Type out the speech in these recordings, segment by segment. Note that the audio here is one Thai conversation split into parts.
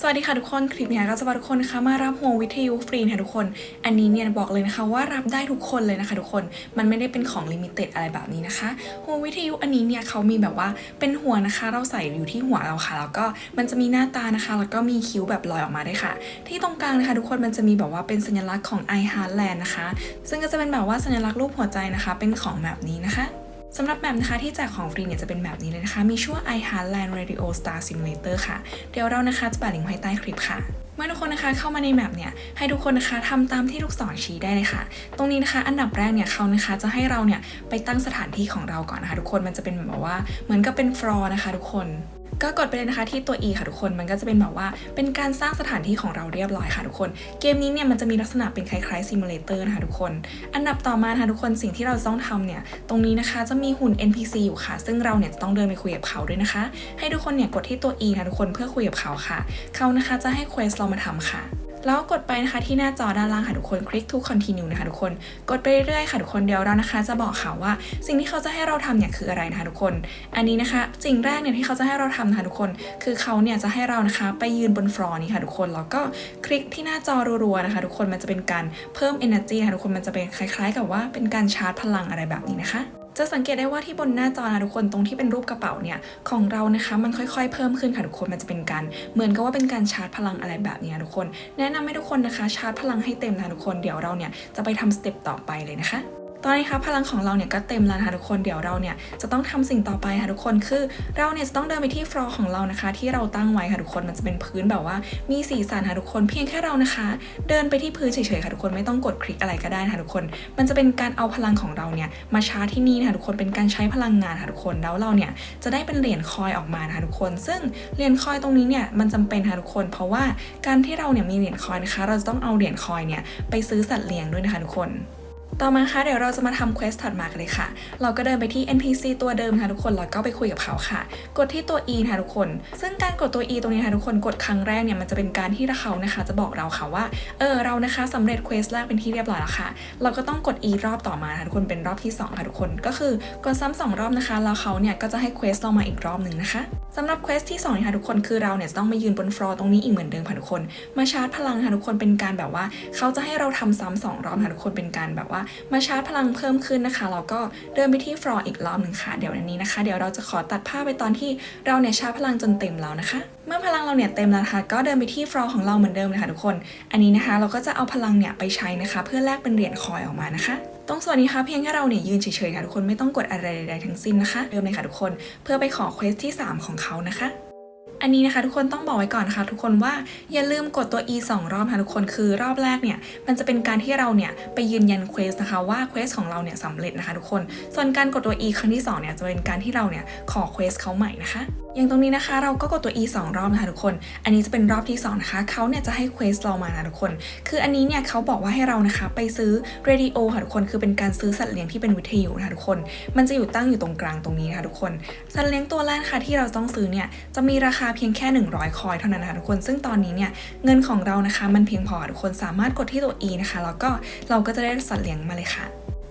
สวัสดีค่ะทุกคน คลิปนี้ก็จะพาทุกคนนะคะมารับห่วงวิทยุฟรีนะคะทุกคน อันนี้เนี่ยบอกเลยนะคะว่ารับได้ทุกคนเลยนะคะทุกคน มันไม่ได้เป็นของลิมิเต็ดอะไรแบบนี้นะคะห่วงวิทยุอันนี้เนี่ยเขามีแบบว่าเป็นหัวนะคะ เราใส่อยู่ที่หัวเราค่ะ แล้วก็มันจะมีหน้าตานะคะ แล้วก็มีคิ้วแบบลอยออกมาด้วยค่ะ ที่ตรงกลางนะคะ ทุกคนมันจะมีแบบว่าเป็นสัญลักษณ์ของ i Heartland นะคะ ซึ่งก็จะเป็นแบบว่าสัญลักษณ์รูปหัวใจนะคะ เป็นของแบบนี้นะคะ สำหรับแบบนะคะที่แจกของฟรีเนี่ยจะเป็นแบบนี้เลยนะคะ มีชื่อว่า i Heartland Radio Star Simulator ค่ะ เดี๋ยวเรานะคะจะแปะลิงก์ไว้ใต้คลิปค่ะ มื่อทุกคนนะคะเข้ามาในแมปเนี่ยให้ทุกคนนะคะทำตามที่ลูกศรชี้ได้เลยค่ะ ตรงนี้นะคะ อันดับแรกเนี่ยเขานะคะจะให้เราเนี่ยไปตั้งสถานที่ของเราก่อนนะคะ ทุกคนมันจะเป็นแบบว่าเหมือนกับเป็นฟลอร์นะคะ ทุกคนก็กดไปเลยนะคะที่ตัว E ค่ะทุกคนมันก็จะเป็นแบบว่าเป็นการสร้างสถานที่ของเราเรียบร้อยค่ะทุกคน เกมนี้เนี่ยมันจะมีลักษณะเป็นคล้ายๆซิมูเลเตอร์นะคะทุกคน อันดับต่อมานะคะทุกคนสิ่งที่เราต้องทำเนี่ยตรงนี้นะคะจะมีหุ่น NPC อยู่ค่ะ ซึ่งเราเนี่ยจะต้องเดินไปคุยกับเขาด้วยนะคะ ให้ทุกคนเนี่ยกดที่ตัว E นะทุกคนเพื่อคุยกับเขาค่ะ เขานะคะจะให้เควสเรามาทำค่ะ แล้วกดไปนะคะที่หน้าจอด้านล่างค่ะทุกคนคลิก to continue นะคะทุกคน กดไปเรื่อยๆค่ะทุกคนเดี๋ยวเรานะคะ จะบอกค่ะว่า สิ่งที่เขาจะให้เราทำเนี่ยคืออะไรนะคะทุกคน อันนี้นะคะสิ่งแรกเนี่ยที่เขาจะให้เราทำนะคะทุกคน คือเขาเนี่ยจะให้เรานะคะไปยืนบนฟลอร์นี้ค่ะทุกคนแล้วก็คลิกที่หน้าจอรัวๆนะคะทุกคนมันจะเป็นการเพิ่ม energy นะคะทุกคนมันจะเป็นคล้าย ๆ กับว่าเป็นการชาร์จพลังอะไรแบบนี้นะคะ จะสังเกตได้ว่าที่บนหน้าจอนะทุกคนตรงที่เป็นรูปกระเป๋าเนี่ยของเรานะคะมันค่อยๆ เพิ่มขึ้นค่ะทุกคนมันจะเป็นการเหมือนกับว่าเป็นการชาร์จพลังอะไรแบบนี้ทุกคน แนะนำให้ทุกคนนะคะชาร์จพลังให้เต็มนะคะทุกคนเดี๋ยวเราเนี่ยจะไปทำสเต็ปต่อไปเลยนะคะ ตอนนี้คะพลังของเราเนี่ยก็เต็มแล้วนะคะทุกคนเดี๋ยวเราเนี่ยจะต้องทำสิ่งต่อไปค่ะทุกคนคือเราเนี่ยจะต้องเดินไปที่ฟลอร์ของเรานะคะ ที่เราตั้งไว้ค่ะทุกคนมันจะเป็นพื้นแบบว่ามีสีสันค่ะทุกคนเพียงแค่เรานะคะ เดินไปที่พื้นเฉยๆค่ะทุกคนไม่ต้องกดคลิกอะไรก็ได้นะคะทุกคน มันจะเป็นการเอาพลังของเราเนี่ยมาชาร์จที่นี่นะคะทุกคนเป็นการใช้พลังงานค่ะทุกคนแล้วเราเนี่ยจะได้เป็นเหรียญคอยออกมานะคะทุกคน ซึ่งเหรียญคอยตรงนี้เนี่ยมันจำเป็นค่ะทุกคน เพราะว่าการที่เราเนี่ยมีเหรียญคอยนะคะ เราจะต้องเอาเหรียญคอยเนี่ยไปซื้อสัตว์เลี้ยงด้วยนะคะทุกคน ต่อมาค่ะเดี๋ยวเราจะมาทำเควสถัดมากันเลยค่ะ เราก็เดินไปที่ NPC ตัวเดิมค่ะทุกคนแล้วก็ไปคุยกับเขาค่ะ กดที่ตัว E นะคะทุกคน ซึ่งการกดตัว E ตรงนี้ค่ะทุกคนกดครั้งแรกเนี่ยมันจะเป็นการที่เขานะคะจะบอกเราค่ะว่าเออเรานะคะสำเร็จเควสแรกเป็นที่เรียบร้อยแล้วค่ะ เราก็ต้องกด E รอบต่อมาค่ะทุกคนเป็นรอบที่สองค่ะทุกคน ก็คือกดซ้ำสองรอบนะคะแล้วเขาเนี่ยก็จะให้เควสเรามาอีกรอบหนึ่งนะคะสำหรับเควสที่2นะคะทุกคนคือเราเนี่ยต้องมายืนบนฟลอร์ตรงนี้อีกเหมือนเดิมค่ะทุกคน มาชาร์จพลังค่ะทุกคนเป็นการแบบว่า เขาจะให้เราทำซ้ำสองรอบค่ะทุกคนเป็นการแบบว่า มาชาร์จพลังเพิ่มขึ้นนะคะแล้วก็เดินไปที่ฟลอร์อีกรอบหนึ่งค่ะเดี๋ยวอันนี้นะคะ เดี๋ยวเราจะขอตัดภาพไปตอนที่เราเนี่ยชาร์จพลังจนเต็มแล้วนะคะ เมื่อพลังเราเนี่ยเต็มแล้วนะคะก็เดินไปที่ฟลอร์ของเราเหมือนเดิมเลยค่ะทุกคน อันนี้นะคะเราก็จะเอาพลังเนี่ยไปใช้นะคะ เพื่อแลกเป็นเหรียญคอยออกมานะคะตรงส่วนนี้ค่ะเพียงแค่เราเนี่ยยืนเฉยๆค่ะทุกคนไม่ต้องกดอะไรใดๆทั้งสิ้นนะคะเริ่มเลยค่ะทุกคนเพื่อไปขอเควสที่ 3 ของเขานะคะ อันนี้นะคะทุกคนต้องบอกไว้ก่อนนะคะทุกคนว่าอย่าลืมกดตัว e 2 รอบค่ะทุกคนคือรอบแรกเนี่ยมันจะเป็นการที่เราเนี่ยไปยืนยันเควสนะคะว่าเควสของเราเนี่ยสำเร็จนะคะทุกคน ส่วนการกดตัว e ครั้งที่2เนี่ยจะเป็นการที่เราเนี่ยขอเควสเขาใหม่นะคะอย่างตรงนี้นะคะเราก็กดตัว e 2 รอบนะคะทุกคน อันนี้จะเป็นรอบที่2นะคะเขาเนี่ยจะให้เควสเรามานะทุกคน คืออันนี้เนี่ยเขาบอกว่าให้เรานะคะไปซื้อเรดิโอค่ะทุกคนคือเป็นการซื้อสัตว์เลี้ยงที่เป็นวิทยุนะคะทุกคน มันจะอยู่ตั้งอยู่ตรงกลางตรงนี้ค่ะทุกคน สัตว์เลี้ยงตัวแรกค่ะที่เราต้องซื้อเนี่ยจะมีราคาเพียงแค่ 100 คอยเท่านั้นนะคะทุกคน ซึ่งตอนนี้เนี่ยเงินของเรานะคะ มันเพียงพอทุกคนสามารถกดที่ตัว E นะคะ แล้วก็เราก็จะได้สัตว์เลี้ยงมาเลยค่ะ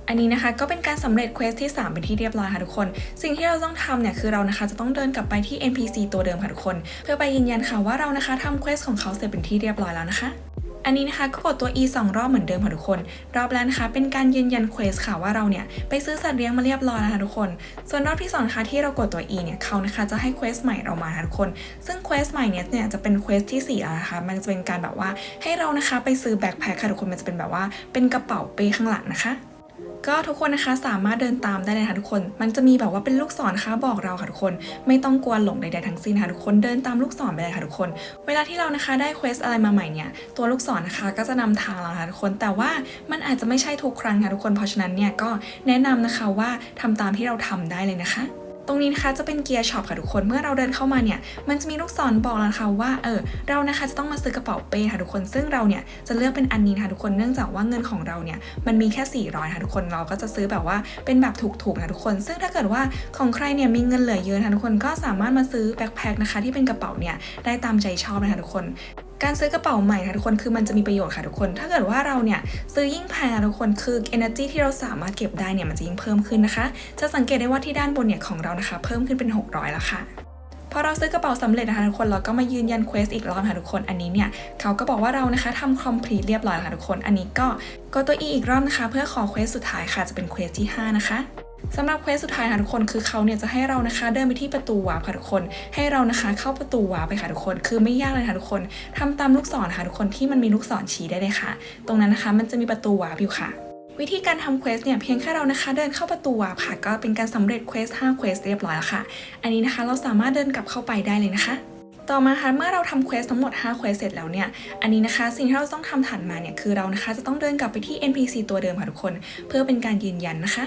อันนี้นะคะก็เป็นการสำเร็จเควสที่ 3 เป็นที่เรียบร้อยค่ะทุกคน สิ่งที่เราต้องทำเนี่ยคือเรานะคะจะต้องเดินกลับไปที่ NPC ตัวเดิมค่ะทุกคน เพื่อไปยืนยันค่ะว่าเรานะคะทำเควสของเขาเสร็จเป็นที่เรียบร้อยแล้วนะคะ อันนี้นะคะก็กดตัว e 2 รอบเหมือนเดิมค่ะทุกคน รอบแรกนะคะ เป็นการยืนยันเควสค่ะว่าเราเนี่ยไปซื้อสัตว์เลี้ยงมาเรียบร้อยแล้วค่ะทุกคน ส่วนรอบที่2นะคะที่เรากดตัว e เนี่ยเขานะคะจะให้เควสใหม่เรามาค่ะทุกคน ซึ่งเควสใหม่เนี่ยเนี่ยจะเป็นเควสที่4แล้วนะคะมันจะเป็นการแบบว่าให้เรานะคะไปซื้อแบ็คแพคค่ะทุกคนมันจะเป็นแบบว่าเป็นกระเป๋าเป้ข้างหลังนะคะ ก็ทุกคนนะคะสามารถเดินตามได้เลยค่ะทุกคน มันจะมีแบบว่าเป็นลูกศรค่ะบอกเราค่ะทุกคน ไม่ต้องกลัวหลงใดๆทั้งสิ้นค่ะทุกคนเดินตามลูกศรไปเลยค่ะทุกคน เวลาที่เรานะคะได้เควสอะไรมาใหม่เนี่ยตัวลูกศรนะคะก็จะนำทางเราค่ะทุกคน แต่ว่ามันอาจจะไม่ใช่ทุกครั้งค่ะทุกคนเพราะฉะนั้นเนี่ยก็แนะนำนะคะว่าทำตามที่เราทำได้เลยนะคะ ตรงนี้นะคะจะเป็นเกียร์ช็อปค่ะทุกคนเมื่อเราเดินเข้ามาเนี่ยมันจะมีลูกศรบอกแล้วนะคะว่าเออเรานะคะจะต้องมาซื้อกระเป๋าเป้ค่ะทุกคนซึ่งเราเนี่ยจะเลือกเป็นอันนี้นะคะทุกคนเนื่องจากว่าเงินของเราเนี่ยมันมีแค่ 400ค่ะทุกคนเราก็จะซื้อแบบว่าเป็นแบบถูกๆค่ะทุกคน ซึ่งถ้าเกิดว่าของใครเนี่ยมีเงินเหลือเยอะนะคะทุกคนก็สามารถมาซื้อแบ็คแพคนะคะที่เป็นกระเป๋าเนี่ยได้ตามใจชอบนะคะทุกคน การซื้อกระเป๋าใหม่ค่ะทุกคนคือมันจะมีประโยชน์ค่ะทุกคน ถ้าเกิดว่าเราเนี่ยซื้อยิ่งแพงอะทุกคนคือ energy ที่เราสามารถเก็บได้เนี่ยมันจะยิ่งเพิ่มขึ้นนะคะ จะสังเกตได้ว่าที่ด้านบนเนี่ยของเรานะคะ เพิ่มขึ้นเป็น 600 แล้วค่ะพอเราซื้อกระเป๋าสำเร็จนะคะทุกคนเราก็มายืนยันเควสอีกรอบค่ะทุกคนอันนี้เนี่ยเขาก็บอกว่าเรานะคะทำ complete เรียบร้อยแล้วค่ะทุกคน อันนี้ก็กดตัว e อีกรอบนะคะ เพื่อขอเควสสุดท้ายค่ะจะเป็นเควสที่ 5 นะคะ สำหรับเควสสุดท้ายค่ะทุกคนคือเขาเนี่ยจะให้เรานะคะเดินไปที่ประตูวาร์ปค่ะทุกคน ให้เรานะคะเข้าประตูวาร์ปไปค่ะทุกคน คือไม่ยากเลยค่ะทุกคนทำตามลูกศรค่ะทุกคนที่มันมีลูกศรชี้ได้เลยค่ะ ตรงนั้นนะคะมันจะมีประตูวาร์ปอยู่ค่ะวิธีการทำเควสเนี่ยเพียงแค่เรานะคะเดินเข้าประตูวาร์ปค่ะ ก็เป็นการสำเร็จเควส5เควสเรียบร้อยแล้วค่ะ อันนี้นะคะเราสามารถเดินกลับเข้าไปได้เลยนะคะ ต่อมาค่ะเมื่อเราทำเควสทั้งหมด5เควสเสร็จแล้วเนี่ยอันนี้นะคะสิ่งที่เราต้องทำถัดมาเนี่ยคือเรานะคะจะต้องเดินกลับไปที่ NPC ตัวเดิมค่ะทุกคน เพื่อเป็นการยืนยันนะคะ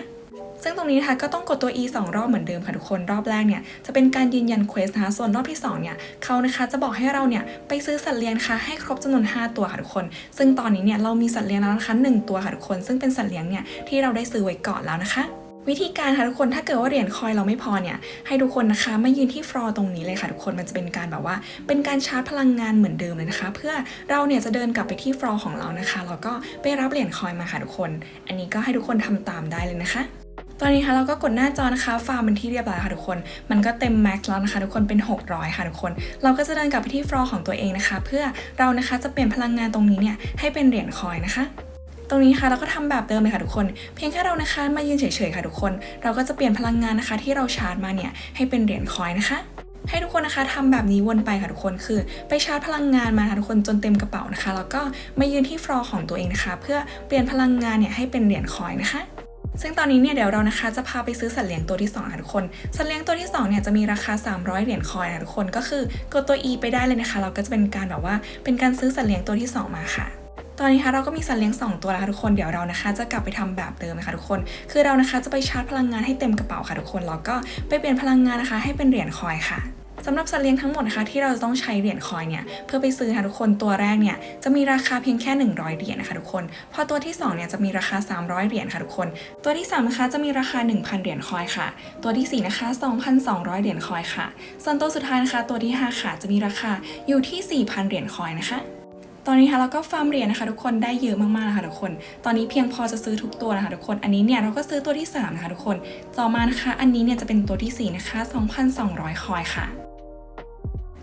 ซึ่งตรงนี้นะคะก็ต้องกดตัว e 2 รอบเหมือนเดิมค่ะทุกคนรอบแรกเนี่ยจะเป็นการยืนยันเควสนะคะส่วนรอบที่2เนี่ยเขานะคะจะบอกให้เราเนี่ยไปซื้อสัตว์เลี้ยงนะคะให้ครบจำนวน 5 ตัวค่ะทุกคน ซึ่งตอนนี้เนี่ยเรามีสัตว์เลี้ยงแล้วนะคะ1ตัวค่ะทุกคน ซึ่งเป็นสัตว์เลี้ยงเนี่ยที่เราได้ซื้อไว้ก่อนแล้วนะคะวิธีการค่ะทุกคนถ้าเกิดว่าเหรียญคอยเราไม่พอเนี่ยให้ทุกคนนะคะมายืนที่ฟลอร์ตรงนี้เลยค่ะทุกคนมันจะเป็นการแบบว่า เป็นการชาร์จพลังงานเหมือนเดิมเลยนะคะ เพื่อเราเนี่ยจะเดินกลับไปที่ฟลอร์ของเรานะคะแล้วก็ไปรับเหรียญคอยมาค่ะทุกคน อันนี้ก็ให้ทุกคนทำตามได้เลยนะคะ ตอนนี้ค่ะเราก็กดหน้าจอนะคะฟาร์มเป็นที่เรียบร้อยค่ะทุกคน มันก็เต็มแม็กซ์แล้วนะคะทุกคนเป็น 600 ค่ะทุกคน เราก็จะเดินกลับไปที่ฟลอร์ของตัวเองนะคะ เพื่อเรานะคะจะเปลี่ยนพลังงานตรงนี้เนี่ยให้เป็นเหรียญคอยนะคะตรงนี้ค่ะเราก็ทำแบบเดิมเลยค่ะทุกคน เพียงแค่เรานะคะมายืนเฉยๆค่ะทุกคน เราก็จะเปลี่ยนพลังงานนะคะ ที่เราชาร์จมาเนี่ยให้เป็นเหรียญคอยนะคะ ให้ทุกคนนะคะทำแบบนี้วนไปค่ะทุกคนคือ ไปชาร์จพลังงานมาค่ะทุกคนจนเต็มกระเป๋านะคะ แล้วก็มายืนที่ฟลอร์ของตัวเองนะคะ เพื่อเปลี่ยนพลังงานเนี่ยให้เป็นเหรียญคอยนะคะ ซึ่งตอนนี้เนี่ยเดี๋ยวเรานะคะจะพาไปซื้อสัตว์เลี้ยงตัวที่2ค่ะทุกคน สัตว์เลี้ยงตัวที่2เนี่ยจะมีราคา 300 เหรียญคอยนะทุกคน ก็คือกดตัว E ไปได้เลยนะคะ เราก็จะเป็นการแบบว่าเป็นการซื้อสัตว์เลี้ยงตัวที่ 2 มาค่ะตอนนี้คะเราก็มีสัตว์เลี้ยง 2 ตัวแล้วค่ะทุกคนเดี๋ยวเรานะคะ จะกลับไปทำแบบเดิมนะคะทุกคน คือเรานะคะจะไปชาร์จพลังงานให้เต็มกระเป๋าค่ะทุกคนแล้วก็ไปเปลี่ยนพลังงานนะคะ ให้เป็นเหรียญคอยค่ะ สำหรับสัตว์เลี้ยงทั้งหมดนะคะที่เราจะต้องใช้เหรียญคอยเนี่ยเพื่อไปซื้อค่ะทุกคนตัวแรกเนี่ยจะมีราคาเพียงแค่ 100 เหรียญนะคะทุกคน พอตัวที่2เนี่ยจะมีราคา 300 เหรียญค่ะทุกคน ตัวที่3นะคะจะมีราคา 1,000 เหรียญคอยค่ะ ตัวที่4นะคะ2,200 เหรียญคอยค่ะ ส่วนตัวสุดท้ายนะคะตัวที่ 5 ค่ะจะมีราคาอยู่ที่ 4,000 เหรียญคอยนะคะตอนนี้ค่ะเราก็ฟาร์มเหรียญนะคะทุกคนได้เยอะมากๆนะคะทุกคน ตอนนี้เพียงพอจะซื้อทุกตัวนะคะทุกคน อันนี้เนี่ยเราก็ซื้อตัวที่3นะคะทุกคน ต่อมานะคะ อันนี้เนี่ยจะเป็นตัวที่4นะคะ2,200 คอยค่ะ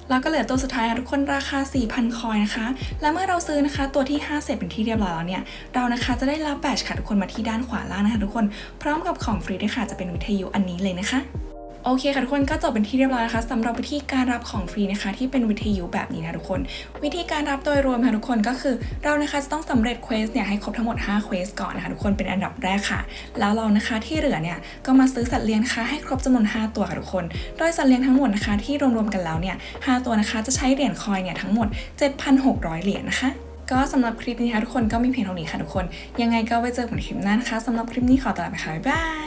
แล้วก็เหลือตัวสุดท้ายทุกคนราคา 4,000 คอยนะคะ และเมื่อเราซื้อนะคะตัวที่ 5 เสร็จเป็นที่เรียบร้อยแล้วเนี่ย เรานะคะจะได้รับแบตค่ะทุกคนมาที่ด้านขวาล่างนะคะ ทุกคน พร้อมกับของฟรีด้วยค่ะ จะเป็นวิทยุอันนี้เลยนะคะ โอเคค่ะทุกคนก็จบเป็นที่เรียบร้อยนะคะสำหรับวิธีการรับของฟรีนะคะ ที่เป็นวิทยุแบบนี้นะทุกคน วิธีการรับโดยรวมค่ะทุกคนก็คือเรานะคะจะต้องสำเร็จเควสเนี่ยให้ครบทั้งหมด5เควสก่อนนะคะทุกคนเป็นอันดับแรกค่ะ แล้วเรานะคะที่เหลือเนี่ยก็มาซื้อสัตว์เลี้ยงนะคะให้ครบจำนวน 5 ตัวค่ะทุกคน โดยสัตว์เลี้ยงทั้งหมดนะคะที่รวมๆกันแล้วเนี่ย5ตัวนะคะจะใช้เหรียญคอยเนี่ยทั้งหมด 7,600 เหรียญนะคะก็สำหรับคลิปนี้ค่ะทุกคนก็มีเพียงเท่านี้ค่ะทุกคน ยังไงก็ไว้เจอกันคลิปหน้านะคะสำหรับคลิปนี้ขอตัวลาไปค่ะบ๊ายบาย